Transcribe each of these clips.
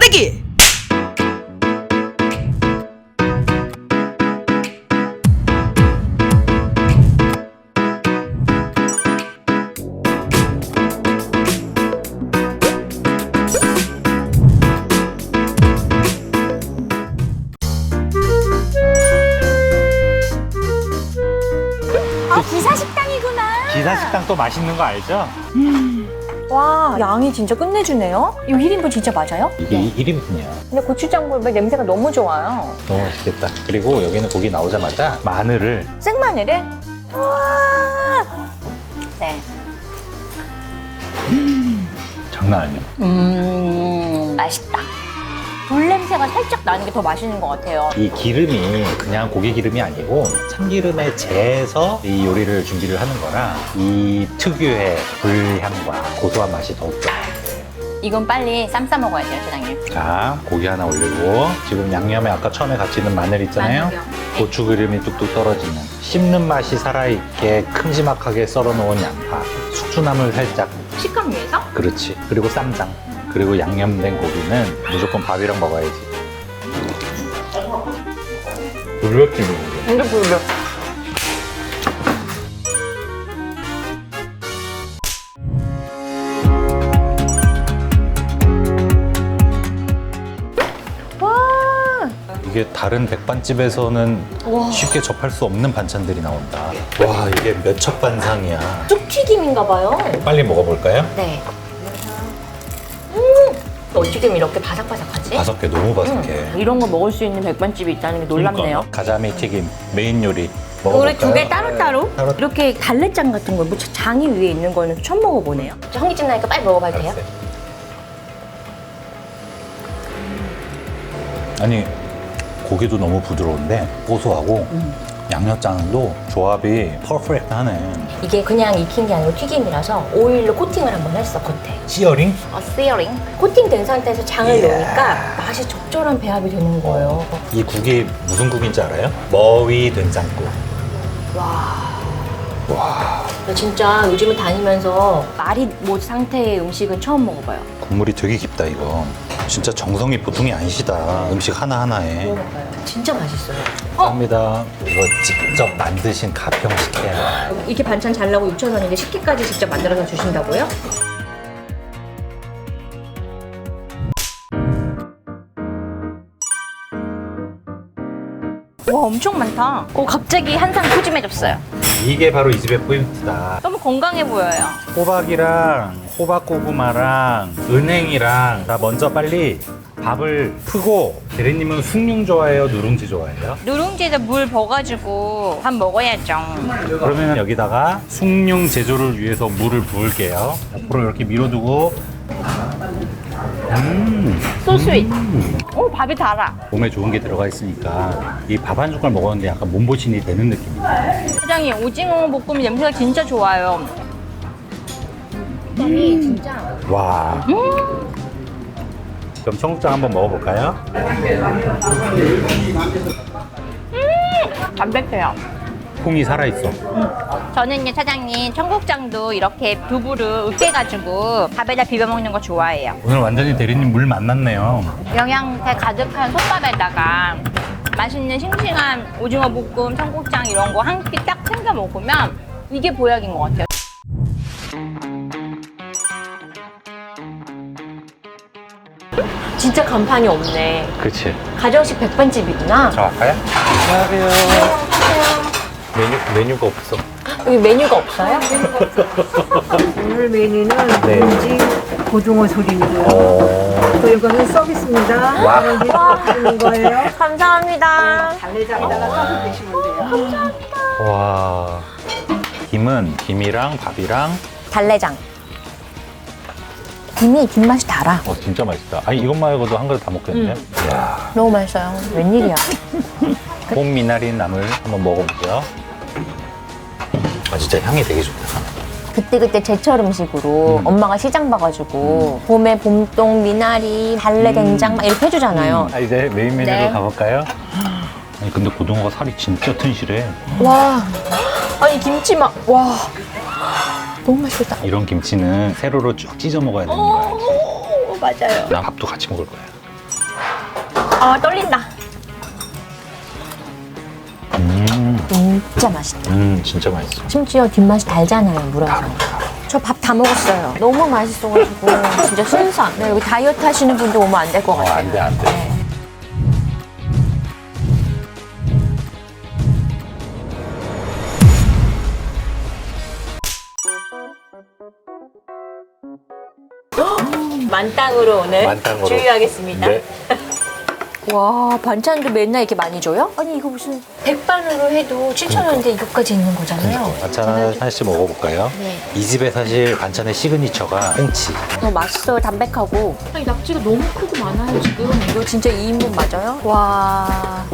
싸대기 아 어, 기사식당이구나 기사식당 또 맛있는 거 알죠? 음. 와, 양이 진짜 끝내주네요. 이거 1인분 진짜 맞아요? 이게 1인분이야. 근데 고추장물의 냄새가 너무 좋아요. 너무 맛있겠다. 그리고 여기는 고기 나오자마자 마늘을 생마늘에? 와! 네. 장난 아니야. 음, 맛있다. 불 냄새가 살짝 나는 게 더 맛있는 것 같아요. 이 기름이 그냥 고기 기름이 아니고 참기름에 재서 이 요리를 준비를 하는 거라 이 특유의 불향과 고소한 맛이 더욱 좋아요. 이건 빨리 쌈 싸 먹어야 돼요, 사장님. 자, 고기 하나 올리고 지금 양념에 아까 처음에 같이 있는 마늘 있잖아요. 마늘이요. 고추 기름이 뚝뚝 떨어지는 씹는 맛이 살아있게 큼지막하게 썰어 놓은 양파, 숙주나물 살짝, 식감 위해서? 그렇지. 그리고 쌈장, 그리고 양념된 고기는 무조건 밥이랑 먹어야지. 불렸지, 뭐. 이게 불려. 와, 이게 다른 백반집에서는 와. 쉽게 접할 수 없는 반찬들이 나온다. 와, 이게 몇 첩 반상이야. 쑥 튀김인가 봐요. 빨리 먹어볼까요? 네. 음, 어떻게 이렇게 바삭바삭하지? 바삭해, 너무 바삭해. 음, 이런 거 먹을 수 있는 백반집이 있다는 게 놀랍네요. 그러니까. 가자미 튀김 메인 요리 우리 먹어볼까요? 두 개 따로따로? 따로. 이렇게 달래장 같은 거, 뭐 장이 위에 있는 거는 처음 먹어보네요. 현기증 나니까 빨리 먹어봐도 돼요? 알았어요. 아니 고기도 너무 부드러운데 고소하고 음. 양념장도 조합이 퍼펙트하네. 이게 그냥 익힌 게 아니고 튀김이라서 오일로 코팅을 한번 했어, 겉에. 시어링? 어, 시어링. 코팅된 상태에서 장을 넣으니까 맛이 적절한 배합이 되는 거예요. 이 국이 무슨 국인지 알아요? 머위 된장국. 와. 나 진짜 요즘에 다니면서 말이 못 상태의 음식은 처음 먹어봐요. 국물이 되게 깊다 이거. 진짜 정성이 보통이 아니시다. 음식 하나 하나에. 먹어볼까요? 진짜 맛있어요. 감사합니다. 이거 직접 만드신 가평 식혜야. 이렇게 반찬 잘 나고 6,000원인데 식기까지 직접 만들어서 주신다고요? 와 엄청 많다. 오 갑자기 한상 푸짐해졌어요. 이게 바로 이 집의 포인트다. 너무 건강해 보여요. 호박이랑 호박 고구마랑 은행이랑 나 먼저 빨리 밥을 푸고 대리님은 숭늉 좋아해요 누룽지 좋아해요? 누룽지에다 물 버가지고 밥 먹어야죠. 그러면 여기다가 숭늉 제조를 위해서 물을 부을게요 앞으로 이렇게 밀어두고 음 소스윗. 오 밥이 달아. 몸에 좋은 게 들어가 있으니까 이 밥 한 숟갈 먹었는데 약간 몸보신이 되는 느낌이야 사장님 오징어 볶음 냄새가 진짜 좋아요. 이 진짜. 와 그럼 청국장 한번 먹어볼까요? 담백해요. 콩이 살아있어 저는 요 사장님 청국장도 이렇게 두부를 으깨가지고 밥에다 비벼 먹는 거 좋아해요. 오늘 완전히 대리님 물 만났네요 영양제 가득한 솥밥에다가 맛있는 싱싱한 오징어 볶음, 청국장 이런 거 한 끼 딱 챙겨 먹으면 이게 보약인 것 같아요. 진짜 간판이 없네. 그치 가정식 백반집이구나. 들어갈까요? 안녕하세요. 메뉴, 메뉴가 없어. 여기 메뉴가 없어요? 오늘 메뉴는 네. 묵은지 고등어 소리고요. 어. 또 이거는 서비스입니다. 와. 이런 게 드리는 거예요. 감사합니다. 달래장에다가 싸서 드시면 돼요. 와. 김은 김이랑 밥이랑 달래장. 김이 김맛이 달아. 어 진짜 맛있다. 아니 이것만 해도 한 그릇 다 먹겠는데? 이야. 너무 맛있어요. 웬일이야. 봄 미나리 나물 한번 먹어볼게요. 아 진짜 향이 되게 좋다. 그때그때 제철 음식으로 음. 엄마가 시장 봐가지고 봄에 봄동, 미나리, 달래, 된장 막 이렇게 해주잖아요. 아 이제 메인 메뉴로 네. 가볼까요? 아니 근데 고등어가 살이 진짜 튼실해. 와, 아니 김치 막, 와. 너무 맛있겠다. 이런 김치는 세로로 쭉 찢어 먹어야 되는 거 알지? 오, 맞아요. 나 밥도 같이 먹을 거야. 아, 떨린다. 음, 진짜 맛있다. 음 진짜 맛있어. 심지어 뒷맛이 달잖아요, 물어서. 저 밥 다 먹었어요. 너무 맛있어가지고 진짜 신선. 네, 여기 다이어트 하시는 분들 오면 안 될 것 어, 같아요. 안 돼, 안 돼. 만땅으로 오늘 만땅으로. 주의하겠습니다. 네. 와 반찬도 맨날 이렇게 많이 줘요? 아니 이거 무슨 백반으로 해도 7천 원인데 이것까지 있는 거잖아요. 반찬 하나- 하나씩 먹어볼까요? 네. 이 집의 사실 반찬의 시그니처가 홍치. 어, 맛있어요 담백하고. 아니 낙지가 너무 크고 많아요 지금. 이거 진짜 2인분 맞아요? 와.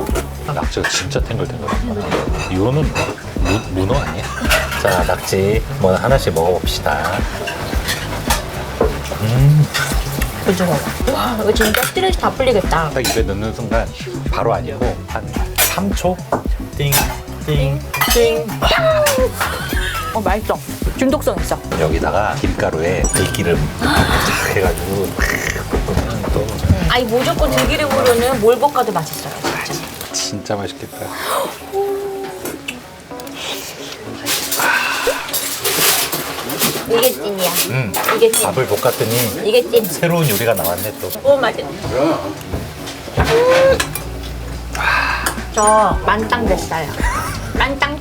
낙지가 진짜 탱글탱글하다. 이거는 무, 문어 아니야? 자, 낙지 뭐 하나씩 먹어봅시다. 음, 부드러워. 와 이거 진짜 스트레스 다 풀리겠다. 딱 입에 넣는 순간 바로 아니고 한 3초? 띵, 띵, 띵. 어 맛있어. 중독성 있어. 여기다가 김가루에 들기름 쫙 해가지고 볶으면 또 아니 무조건 들기름으로는 뭘 볶아도 맛있어요. 진짜. 진짜 맛있겠다. 이게 찐이야. 음, 이게 찐. 밥을 볶았더니 이게 찐. 새로운 요리가 나왔네 또. 오 맛있어. 저 만땅 됐어요. 만땅.